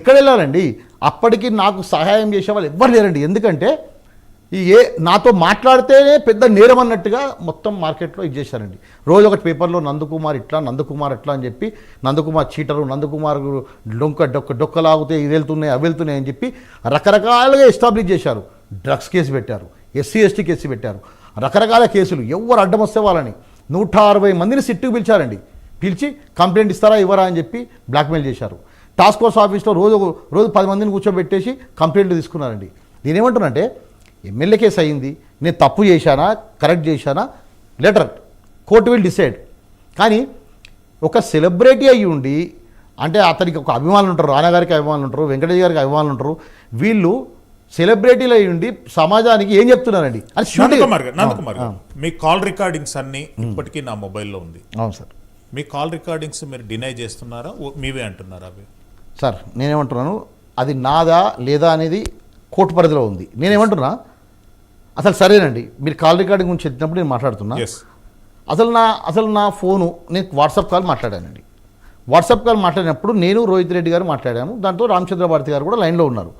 ఎక్కడ వెళ్ళాలండి? అప్పటికి నాకు సహాయం చేసే వాళ్ళు ఎవ్వరు లేరండి. ఎందుకంటే ఈ ఏ నాతో మాట్లాడితేనే పెద్ద నేరం అన్నట్టుగా మొత్తం మార్కెట్లో ఇది చేశారండి. రోజు ఒకటి పేపర్లో నందకుమార్ ఇట్లా నందకుమార్ ఇట్లా అని చెప్పి నందకుమార్ చీటరు నందకుమార్ డొంక డొక్క డొక్కలాగితే ఇవి వెళ్తున్నాయి అవి వెళ్తున్నాయి అని చెప్పి రకరకాలుగా ఎస్టాబ్లిష్ చేశారు. డ్రగ్స్ కేసు పెట్టారు. ఎస్సీ ఎస్టీ కేసు పెట్టారు. రకరకాల కేసులు. ఎవరు అడ్డం వస్తే వాళ్ళని. నూట అరవై మందిని సిట్టుకు పిలిచారండి. పిలిచి కంప్లైంట్ ఇస్తారా ఇవ్వరా అని చెప్పి బ్లాక్మెయిల్ చేశారు. టాస్క్ ఫోర్స్ ఆఫీస్లో రోజు రోజు పది మందిని కూర్చోబెట్టేసి కంప్లైంట్లు తీసుకున్నారండి. నేనేమంటున్నానంటే ఎమ్మెల్యే కేసు అయింది నేను తప్పు చేశానా? కరెక్ట్ చేశానా? లెటర్ కోర్టు విల్ డిసైడ్ కానీ ఒక సెలబ్రిటీ అయ్యి ఉండి అంటే అతనికి ఒక అభిమానులు ఉంటారు. రానా గారికి అభిమానులు ఉంటారు. వెంకటేష్ గారికి అభిమానులు ఉంటారు. వీళ్ళు సెలబ్రిటీలు అయి ఉండి సమాజానికి ఏం చెప్తున్నారండి? అది మీ కాల్ రికార్డింగ్స్ అన్ని ఇప్పటికీ నా మొబైల్లో ఉంది. అవును సార్. మీ కాల్ రికార్డింగ్స్ మీరు డినై చేస్తున్నారా? మీవే అంటున్నారా అవి? సార్ నేనేమంటున్నాను అది నాదా లేదా అనేది కోర్టు పరిధిలో ఉంది. నేనేమంటున్నా అసలు సరేనండి మీరు కాల్ రికార్డింగ్ గురించి చెప్పినప్పుడు నేను మాట్లాడుతున్నా. అసలు నా అసలు నా ఫోను నేను వాట్సాప్ కాల్ మాట్లాడానండి. వాట్సాప్ కాల్ మాట్లాడినప్పుడు నేను రోహిత్ రెడ్డి గారు మాట్లాడాము దాంట్లో రామచంద్ర భారతి గారు కూడా లైన్లో ఉన్నారు.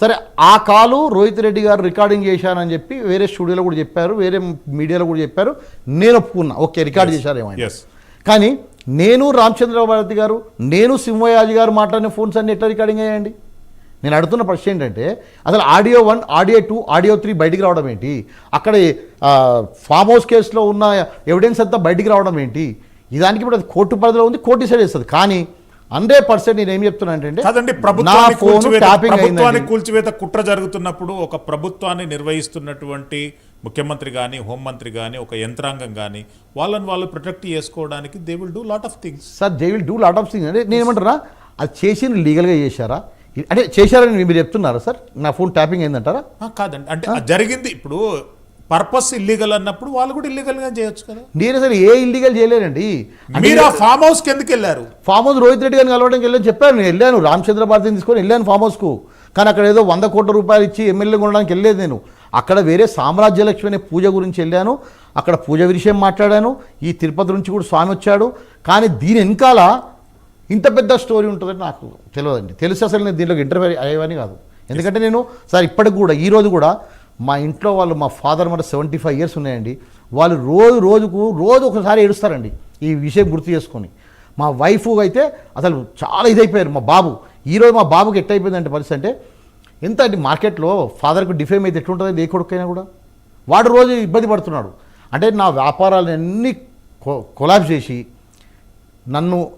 సరే ఆ కాలు రోహిత్ రెడ్డి గారు రికార్డింగ్ చేశానని చెప్పి వేరే స్టూడియోలో కూడా చెప్పారు వేరే మీడియాలో కూడా చెప్పారు నేను ఒప్పుకున్నా. ఓకే రికార్డ్ చేశారు ఏమైనా కానీ నేను రామచంద్ర భారతి గారు నేను సింహయాజి గారు మాట్లాడిన ఫోన్స్ అన్ని ఎట్లా రికార్డింగ్ అయ్యాయండి? నేను అడుగుతున్న ప్రశ్న ఏంటంటే అసలు audio one audio two audio three బయటికి రావడం ఏంటి? అక్కడ ఫామ్ హౌస్ కేసులో ఉన్న ఎవిడెన్స్ అంతా బయటికి రావడం ఏంటి? ఇదానికి ఇప్పుడు అది కోర్టు పరిధిలో ఉంది కోర్టు డిసైడ్ చేస్తుంది. కానీ హండ్రెడ్ పర్సెంట్ నేను ఏం చెప్తున్నా అంటే కాదండి నా ప్రభుత్వాన్ని ఫోన్ కూల్చివేత ట్యాపింగ్ ప్రభుత్వాన్ని అయిందండి కూల్చివేత కుట్ర జరుగుతున్నప్పుడు ఒక ప్రభుత్వాన్ని నిర్వహిస్తున్నటువంటి ముఖ్యమంత్రి కానీ హోంమంత్రి కానీ ఒక యంత్రాంగం కానీ వాళ్ళని వాళ్ళు ప్రొటెక్ట్ చేసుకోవడానికి they will do lot of things sir they will do lot of thing అంటే నేను ఏమంటారా అది చేసిన లీగల్గా చేశారా? అంటే చేశారని మీరు చెప్తున్నారా సార్ నా ఫోన్ ట్యాపింగ్ అయిందంటారా? కాదండి. అంటే జరిగింది. ఇప్పుడు పర్పస్ ఇల్లీగల్ అన్నప్పుడు వాళ్ళు కూడా ఇల్లీగల్గా చేయొచ్చు కదా. నేను అసలు ఏ ఇల్లీగల్ చేయలేనండి. మీరు ఆ ఫామ్ హౌస్కి ఎందుకు వెళ్ళారు. ఫామ్ హౌస్ రోహిత్ రెడ్డి గారిని కలవడానికి వెళ్ళని చెప్పాను. నేను వెళ్ళాను రామచంద్ర భారతిని తీసుకొని వెళ్ళాను ఫామ్ హౌస్కు కానీ అక్కడ ఏదో వంద కోట్ల రూపాయలు ఇచ్చి ఎమ్మెల్యే కొనడానికి వెళ్ళలేదు నేను. అక్కడ వేరే సామ్రాజ్యలక్ష్మి అనే పూజ గురించి వెళ్ళాను. అక్కడ పూజ విషయం మాట్లాడాను. ఈ తిరుపతి నుంచి కూడా స్వామి వచ్చాడు. కానీ దీని వెనకాల ఇంత పెద్ద స్టోరీ ఉంటుందని నాకు తెలియదండి. తెలిసి అసలు నేను దీంట్లోకి ఇంటర్వ్యూ అయ్యేవని కాదు. ఎందుకంటే నేను సార్ ఇప్పటికి కూడా ఈ రోజు కూడా మా ఇంట్లో వాళ్ళు మా ఫాదర్ మన సెవెంటీ ఫైవ్ ఇయర్స్ ఉన్నాయండి. వాళ్ళు రోజు రోజుకు రోజు ఒకసారి ఏడుస్తారండి ఈ విషయం గుర్తు చేసుకొని. మా వైఫ్ అయితే అసలు చాలా ఇదైపోయారు మా బాబు. ఈరోజు మా బాబుకి ఎట్టయిపోయిందంటే పరిస్థితి అంటే ఎంత అంటే మార్కెట్లో ఫాదర్కి డిఫేమ్ అయితే ఎట్లుంటుంది? ఏ కొడుకైనా కూడా. వాడు రోజు ఇబ్బంది పడుతున్నాడు. అంటే నా వ్యాపారాలన్నీ కొ కొలాబ్స్ చేసి నన్ను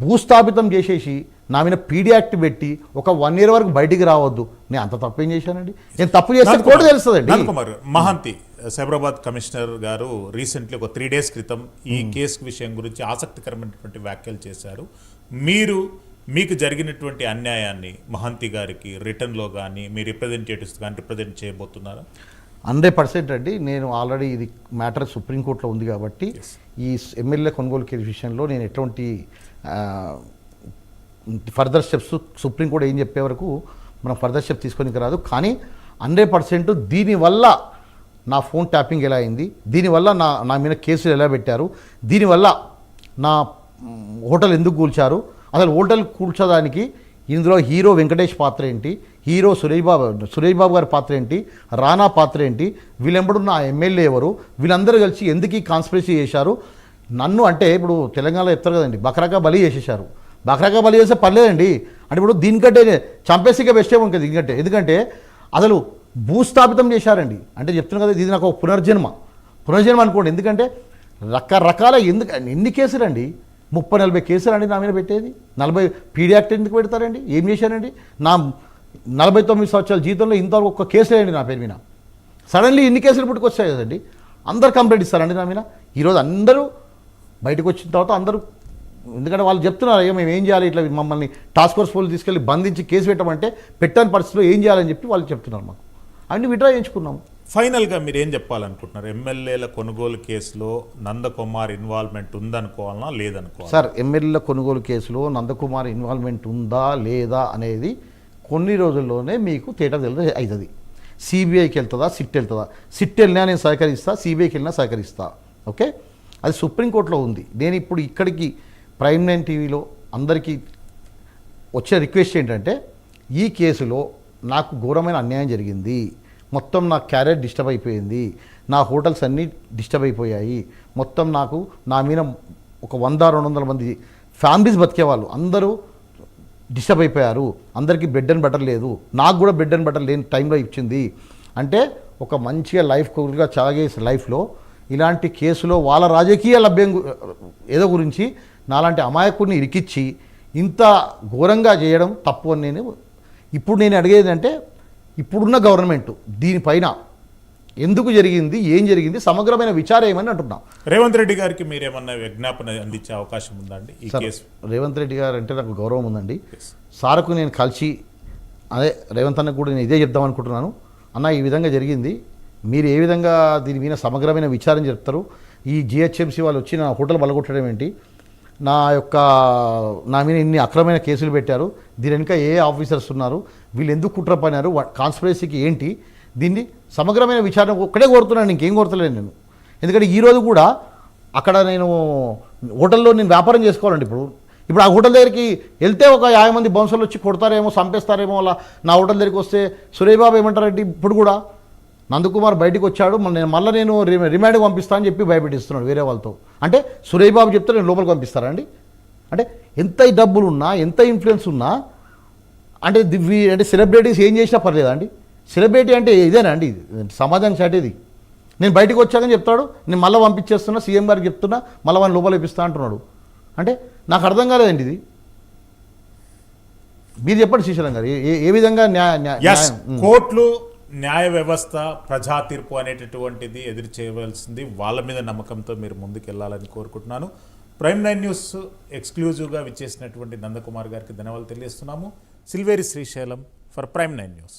భూస్థాపితం చేసేసి నా మీద పీడీ యాక్ట్ పెట్టి ఒక వన్ ఇయర్ వరకు బయటికి రావద్దు. నేను అంత తప్పేం చేశానండి? నేను తప్పు చేస్తే కోర్టు తెలుస్తుందండి. నందకుమార్ మహాంతి సైబరాబాద్ కమిషనర్ గారు రీసెంట్లీ ఒక త్రీ డేస్ క్రితం ఈ కేసు విషయం గురించి ఆసక్తికరమైనటువంటి వ్యాఖ్యలు చేశారు. మీరు మీకు జరిగినటువంటి అన్యాయాన్ని మహంతి గారికి రిటర్న్లో కానీ మీ రిప్రజెంటేటివ్స్ కానీ రిప్రజెంట్ చేయబోతున్నారా? హండ్రెడ్ పర్సెంట్ అండి. నేను ఆల్రెడీ ఇది మ్యాటర్ సుప్రీంకోర్టులో ఉంది కాబట్టి ఈ ఎమ్మెల్యే కొనుగోలు కేసు విషయంలో నేను ఎటువంటి ఫర్దర్ స్టెప్స్ సుప్రీంకోర్టు ఏం చెప్పే వరకు మనం ఫర్దర్ స్టెప్ తీసుకోనికి రాదు. కానీ హండ్రెడ్ పర్సెంట్ దీనివల్ల నా ఫోన్ ట్యాపింగ్ ఎలా అయింది? దీనివల్ల నా నా మీద కేసులు ఎలా పెట్టారు? దీనివల్ల నా హోటల్ ఎందుకు కూల్చారు? అసలు హోటల్ కూర్చోదానికి ఇందులో హీరో వెంకటేష్ పాత్ర ఏంటి? హీరో సురేష్ బాబు సురేష్ బాబు గారి పాత్ర ఏంటి? రానా పాత్ర ఏంటి? వీళ్ళెంబడున్న ఆ ఎమ్మెల్యే ఎవరు? వీళ్ళందరూ కలిసి ఎందుకు ఈ కాన్స్పిరసీ చేశారు? నన్ను అంటే ఇప్పుడు తెలంగాణలో చెప్తారు కదండి బకరకా బలి చేసేశారు. బకరకా బలి చేస్తే పర్లేదండి. అంటే ఇప్పుడు దీనికంటే చంపేసిగా బెస్ట్ ఏమో దీనికంటే? ఎందుకంటే అసలు భూస్థాపితం చేశారండి. అంటే చెప్తున్నా కదా ఇది నాకు ఒక పునర్జన్మ. పునర్జన్మ అనుకోండి. ఎందుకంటే రకరకాల ఎందుకు ఎన్ని కేసులు అండి ముప్పై నలభై కేసులు అండి నా మీద పెట్టేది. నలభై పీడీ యాక్ట్ ఎందుకు పెడతారండి? ఏం చేశానండి నా నలభై తొమ్మిది సంవత్సరాల జీవితంలో ఇంతవరకు ఒక్క కేసు లేండి నా పేరు మీద. సడన్లీ ఇన్ని కేసులు పుట్టుకొచ్చాయి కదండి? అందరు కంప్లైంట్ ఇస్తారండి నా మీద. ఈరోజు అందరూ బయటకు వచ్చిన తర్వాత అందరూ ఎందుకంటే వాళ్ళు చెప్తున్నారు అయ్యో మేము ఏం చేయాలి? ఇట్లా మమ్మల్ని టాస్క్ ఫోర్స్ పోలీసు తీసుకెళ్ళి బంధించి కేసు పెట్టమంటే పెట్టని పరిస్థితిలో ఏం చేయాలని చెప్పి వాళ్ళు చెప్తున్నారు మాకు. అన్ని విడ్రా చేయించుకున్నాము. ఫైనల్గా మీరు ఏం చెప్పాలనుకుంటున్నారు? ఎమ్మెల్యేల కొనుగోలు కేసులో నందకుమార్ ఇన్వాల్వ్మెంట్ ఉందనుకోవాలన్నా లేదనుకోవాలి సార్ ఎమ్మెల్యేల కొనుగోలు కేసులో నందకుమార్ ఇన్వాల్వ్మెంట్ ఉందా లేదా అనేది కొన్ని రోజుల్లోనే మీకు తేట తెలియదు అవుతుంది. సిబిఐకి వెళ్తుందా సిట్ వెళ్తుందా? సిట్ వెళ్ళినా నేను సహకరిస్తా సిబిఐకి వెళ్ళినా సహకరిస్తా. ఓకే? అది సుప్రీంకోర్టులో ఉంది. నేను ఇప్పుడు ఇక్కడికి ప్రైమ్ నైన్ టీవీలో అందరికీ వచ్చే రిక్వెస్ట్ ఏంటంటే ఈ కేసులో నాకు ఘోరమైన అన్యాయం జరిగింది. మొత్తం నా క్యారియర్ డిస్టర్బ్ అయిపోయింది. నా హోటల్స్ అన్నీ డిస్టర్బ్ అయిపోయాయి. మొత్తం నాకు నా మీద ఒక వంద రెండు వందల మంది ఫ్యామిలీస్ బతికేవాళ్ళు. అందరూ డిస్టర్బ్ అయిపోయారు. అందరికీ బెడ్ అండ్ బటర్ లేదు. నాకు కూడా బెడ్ అండ్ బటర్ లేని టైంలో ఇచ్చింది. అంటే ఒక మంచిగా లైఫ్ కోరుగా చాగే లైఫ్లో ఇలాంటి కేసులో వాళ్ళ రాజకీయ లభ్యం గు- ఏదో గురించి నాలాంటి అమాయకుడిని ఇరికిచ్చి ఇంత ఘోరంగా చేయడం తప్పు అని నేను ఇప్పుడు నేను అడిగేది అంటే ఇప్పుడున్న గవర్నమెంట్ దీనిపైన ఎందుకు జరిగింది ఏం జరిగింది సమగ్రమైన విచారం ఏమని అంటున్నా. రేవంత్ రెడ్డి గారికి మీరేమన్నా విజ్ఞాపన అందించే అవకాశం ఉందండి ఈ సార్, కేసు? రేవంత్ రెడ్డి గారు అంటే నాకు గౌరవం ఉందండి. సార్కు నేను కలిసి అదే రేవంత్ అన్నకు కూడా నేను ఇదే చెప్దాం అనుకుంటున్నాను. అన్న ఈ విధంగా జరిగింది. మీరు ఏ విధంగా దీని మీద సమగ్రమైన విచారం చెప్తారు ఈ జిహెచ్ఎంసీ వాళ్ళు వచ్చి నా హోటల్ బలగొట్టడం ఏంటి? నా యొక్క నా మీద ఇన్ని అక్రమైన కేసులు పెట్టారు. దీని వెనుక ఏ ఆఫీసర్స్ ఉన్నారు? వీళ్ళు ఎందుకు కుట్ర పడినారు కాన్స్పిరసీకి ఏంటి? దీన్ని సమగ్రమైన విచారణ ఒక్కడే కోరుతున్నాను ఇంకేం కోరతలేను నేను. ఎందుకంటే ఈరోజు కూడా అక్కడ నేను హోటల్లో నేను వ్యాపారం చేసుకోవాలండి ఇప్పుడు. ఇప్పుడు ఆ హోటల్ దగ్గరికి వెళ్తే ఒక యాభై మంది బౌన్సర్లు వచ్చి కొడతారేమో చంపేస్తారేమో అలా నా హోటల్ దగ్గరికి వస్తే సురేష్ బాబు ఏమంటారంటే ఇప్పుడు కూడా? నందకుమార్ బయటికి వచ్చాడు మళ్ళీ నేను మళ్ళీ నేను రి- రిమాండ్కి పంపిస్తా అని చెప్పి భయపెట్టిస్తున్నాడు వేరే వాళ్ళతో. అంటే సురేష్ బాబు చెప్తే నేను లోపలికి పంపిస్తారా అండి? అంటే ఎంత డబ్బులు ఉన్నా ఎంత ఇన్ఫ్లుయెన్స్ ఉన్నా అంటే దివ్వి అంటే సెలబ్రిటీస్ ఏం చేసినా పర్లేదా అండి? సెలబ్రిటీ అంటే ఇదేనా అండి? సమాజానికి చాటేది. నేను బయటకు వచ్చాకని చెప్తాడు నేను మళ్ళీ పంపించేస్తున్నా సీఎం గారికి చెప్తున్నా మళ్ళీ వాళ్ళని లోపల ఇప్పిస్తా అంటున్నాడు. అంటే నాకు అర్థం కాలేదండి ఇది. మీరు చెప్పండి శ్రీశైలం గారు ఏ- విధంగా న్యాయ. కోర్టులు న్యాయ వ్యవస్థ ప్రజా తీర్పు అనేటటువంటిది ఎదురు చేయవలసింది వాళ్ళ మీద నమ్మకంతో మీరు ముందుకెళ్ళాలని కోరుకుంటున్నాను. ప్రైమ్ నైన్ న్యూస్ ఎక్స్క్లూజివ్గా విచ్చేసినటువంటి నందకుమార్ గారికి ధన్యవాదాలు తెలియజేస్తున్నాము. Silveri Srisailam for Prime Nine News.